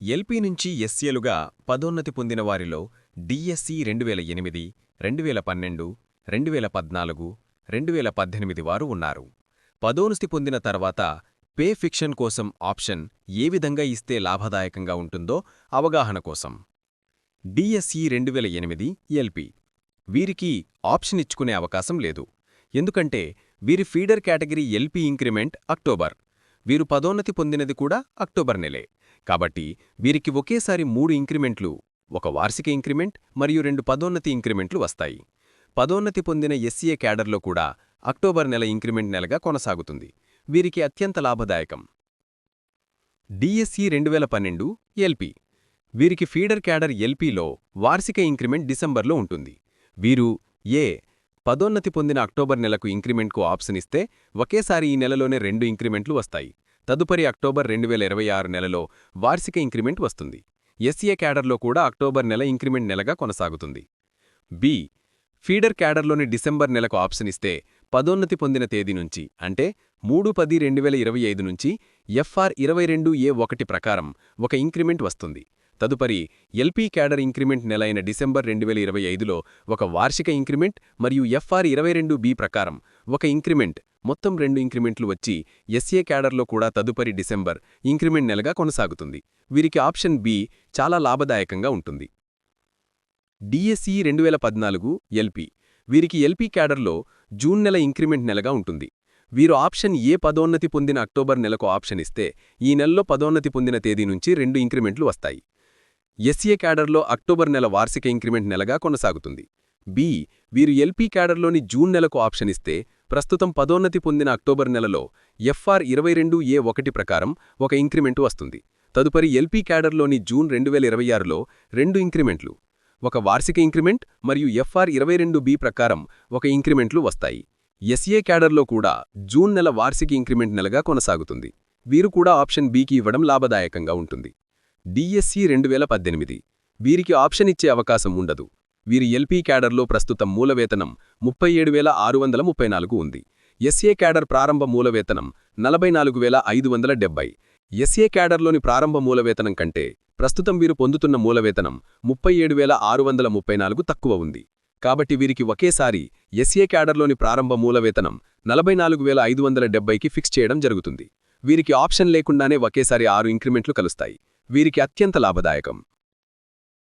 LP నుంచి ఎస్సీలుగా పదోన్నతి పొందిన వారిలో డిఎస్సి రెండు వేల ఎనిమిది రెండు వేల పన్నెండు రెండు వేల పద్నాలుగు రెండు వేల పద్దెనిమిది వారు ఉన్నారు. పదోన్నతి పొందిన తర్వాత పే ఫిక్షన్ కోసం ఆప్షన్ ఏ విధంగా ఇస్తే లాభదాయకంగా ఉంటుందో అవగాహన కోసం. డిఎస్సి రెండు వేల ఎనిమిది ఎల్పి. వీరికి ఆప్షన్ ఇచ్చుకునే అవకాశం లేదు. ఎందుకంటే వీరి feeder category LP increment October. వీరు పదోన్నతి పొందినది కూడా అక్టోబర్ నెలే. కాబట్టి వీరికి ఒకేసారి మూడు ఇంక్రిమెంట్లు ఒక వార్షిక ఇంక్రిమెంట్ మరియు రెండు పదోన్నతి ఇంక్రిమెంట్లు వస్తాయి. పదోన్నతి పొందిన ఎస్సీఏ క్యాడర్లో కూడా అక్టోబర్ నెల ఇంక్రిమెంట్ నెలగా కొనసాగుతుంది. వీరికి అత్యంత లాభదాయకం. డిఎస్సి రెండు వేల పన్నెండు ఎల్పి. వీరికి ఫీడర్ క్యాడర్ ఎల్పీలో వార్షిక ఇంక్రిమెంట్ డిసెంబర్లో ఉంటుంది. వీరు ఏ పదోన్నతి పొందిన అక్టోబర్ నెలకు ఇంక్రిమెంట్కు ఆప్షన్ ఇస్తే ఒకేసారి ఈ నెలలోనే రెండు ఇంక్రిమెంట్లు వస్తాయి. తదుపరి అక్టోబర్ రెండు వేల ఇరవై ఆరు నెలలో వార్షిక ఇంక్రిమెంట్ వస్తుంది. ఎస్ఏ క్యాడర్లో కూడా అక్టోబర్ నెల ఇంక్రిమెంట్ నెలగా కొనసాగుతుంది. బి ఫీడర్ క్యాడర్లోని డిసెంబర్ నెలకు ఆప్షన్ ఇస్తే పదోన్నతి పొందిన తేదీ నుంచి అంటే మూడు పది రెండు వేల ఇరవై ఐదు నుంచి ఎఫ్ఆర్ ఇరవై రెండు ఏ ఒకటి ప్రకారం ఒక ఇంక్రిమెంట్ వస్తుంది. తదుపరి ఎల్పీ క్యాడర్ ఇంక్రిమెంట్ నెల అయిన డిసెంబర్ రెండు వేల ఇరవై ఐదులో ఒక వార్షిక ఇంక్రిమెంట్ మరియు ఎఫ్ఆర్ ఇరవై రెండు బి ప్రకారం ఒక ఇంక్రిమెంట్ మొత్తం రెండు ఇంక్రిమెంట్లు వచ్చి ఎస్ఏ క్యాడర్లో కూడా తదుపరి డిసెంబర్ ఇంక్రిమెంట్ నెలగా కొనసాగుతుంది. వీరికి ఆప్షన్ బి చాలా లాభదాయకంగా ఉంటుంది. డిఎస్సి రెండు వేల పద్నాలుగు ఎల్పి. వీరికి ఎల్పీ క్యాడర్లో జూన్ నెల ఇంక్రిమెంట్ నెలగా ఉంటుంది. వీరు ఆప్షన్ ఏ పదోన్నతి పొందిన అక్టోబర్ నెలకు ఆప్షన్ ఇస్తే ఈ నెలలో పదోన్నతి పొందిన తేదీ నుంచి రెండు ఇంక్రిమెంట్లు వస్తాయి. ఎస్ఏ క్యాడర్లో అక్టోబర్ నెల వార్షిక ఇంక్రిమెంట్ నెలగా కొనసాగుతుంది. బి. వీరు ఎల్పీ క్యాడర్లోని జూన్ నెలకు ఆప్షన్ ఇస్తే ప్రస్తుతం పదోన్నతి పొందిన అక్టోబర్ నెలలో ఎఫ్ఆర్ ఇరవై రెండు ఏ ఒకటి ప్రకారం ఒక ఇంక్రిమెంటు వస్తుంది. తదుపరి ఎల్పీ క్యాడర్లోని జూన్ రెండు వేల ఇరవై ఆరులో రెండు ఇంక్రిమెంట్లు ఒక వార్షిక ఇంక్రిమెంట్ మరియు ఎఫ్ఆర్ ఇరవై రెండు బి ప్రకారం ఒక ఇంక్రిమెంట్లు వస్తాయి. ఎస్ఏ క్యాడర్లో కూడా జూన్ నెల వార్షిక ఇంక్రిమెంట్ నెలగా కొనసాగుతుంది. వీరు కూడా ఆప్షన్ బికి ఇవ్వడం లాభదాయకంగా ఉంటుంది. డిఎస్సి రెండు వీరికి ఆప్షన్ ఇచ్చే అవకాశం ఉండదు. వీరి ఎల్పీ క్యాడర్లో ప్రస్తుతం మూలవేతనం ముప్పై ఏడు వేల ఆరు వందల ముప్పై నాలుగు ఉంది. ఎస్ఏ క్యాడర్ ప్రారంభ మూలవేతనం నలభై నాలుగు వేల ఐదు వందల డెబ్బై ఎస్ఏ క్యాడర్లోని ప్రారంభ మూలవేతనం కంటే ప్రస్తుతం వీరు పొందుతున్న మూలవేతనం ముప్పై ఏడు వేల ఆరు వందల ముప్పై నాలుగు తక్కువ ఉంది. కాబట్టి వీరికి ఒకేసారి ఎస్ఏ క్యాడర్లోని ప్రారంభ మూలవేతనం నలభై నాలుగు వేల ఐదు వందల డెబ్బైకి ఫిక్స్ చేయడం జరుగుతుంది. వీరికి ఆప్షన్ లేకుండానే ఒకేసారి ఆరు ఇంక్రిమెంట్లు కలుస్తాయి. వీరికి అత్యంత లాభదాయకం.